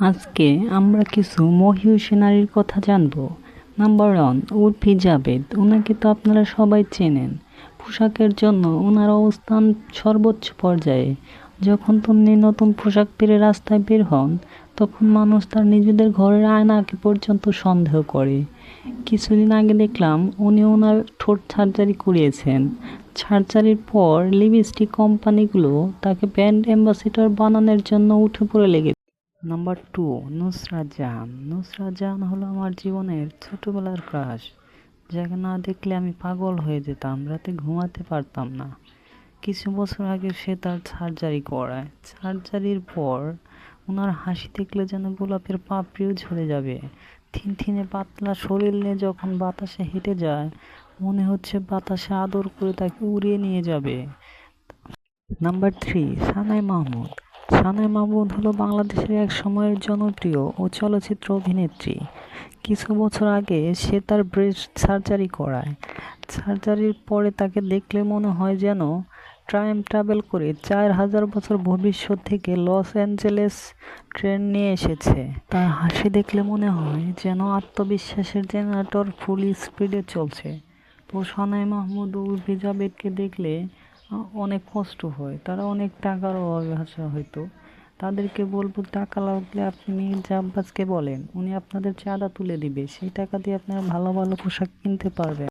আজকে আমরা কিছু মহিষী নারীর কথা জানব। Number one Urfi Javed. ওনাকে তো আপনারা সবাই চেনেন। পোশাকের জন্য ওনার অবস্থান সর্বোচ্চ পর্যায়ে। যখন তিনি নতুন পোশাক পরে রাস্তায় বের হন, তখন মানুষ তার নিজেদের ঘরের আয়নাকে পর্যন্ত সন্দেহ করে। কিছুদিন আগে দেখলাম উনি ওনার ঠোঁট সার্জারি করিয়েছেন। সার্জারির পর লিপস্টিক কোম্পানিগুলো তাকে ব্র্যান্ড অ্যাম্বাসেডর বানানোর জন্য উঠে পড়ে লেগে নাম্বার টু নুসরাত জাহান নুসরাত জাহান হলো আমার জীবনের ছোটোবেলার ক্রাশ যাকে না দেখলে আমি পাগল হয়ে যেতাম, রাতে ঘুমাতে পারতাম না। কিছু বছর আগে সে তার সার্জারি করায়। সার্জারির পর ওনার হাসি দেখলে যেন গোলাপের পাপড়িও ঝরে যাবে। থিনথিনে পাতলা শরীর নিয়ে যখন বাতাসে হেঁটে যায়, মনে হচ্ছে বাতাসে আদর করে তাকে উড়িয়ে নিয়ে যাবে। নাম্বার থ্রি সানাই মাহমুদ। সানাই মাহমুদ হলো বাংলাদেশের এক সময়ের জনপ্রিয় ও চলচ্চিত্র অভিনেত্রী। কিছু বছর আগে সে তার ব্রেস্ট সার্জারি করায়। সার্জারির পরে তাকে দেখলে মনে হয় যেন টাইম ট্রাভেল করে চার হাজার বছর ভবিষ্যৎ থেকে লস অ্যাঞ্জেলেস ট্রেন নিয়ে এসেছে। তার হাসি দেখলে মনে হয় যেন আত্মবিশ্বাসের জেনারেটর ফুল স্পিডে চলছে। তো সানাই মাহমুদ ও জাবেদকে দেখলে অনেক কষ্ট হয়। তারা অনেক টাকার অভাবে আছে হয়তো। তাদেরকে বলব, টাকা লাগলে আপনি জাম্পাসকে বলেন। উনি আপনাদের চাঁদা তুলে দিবে। সেই টাকা দিয়ে আপনারা ভালো ভালো পোশাক কিনতে পারবেন।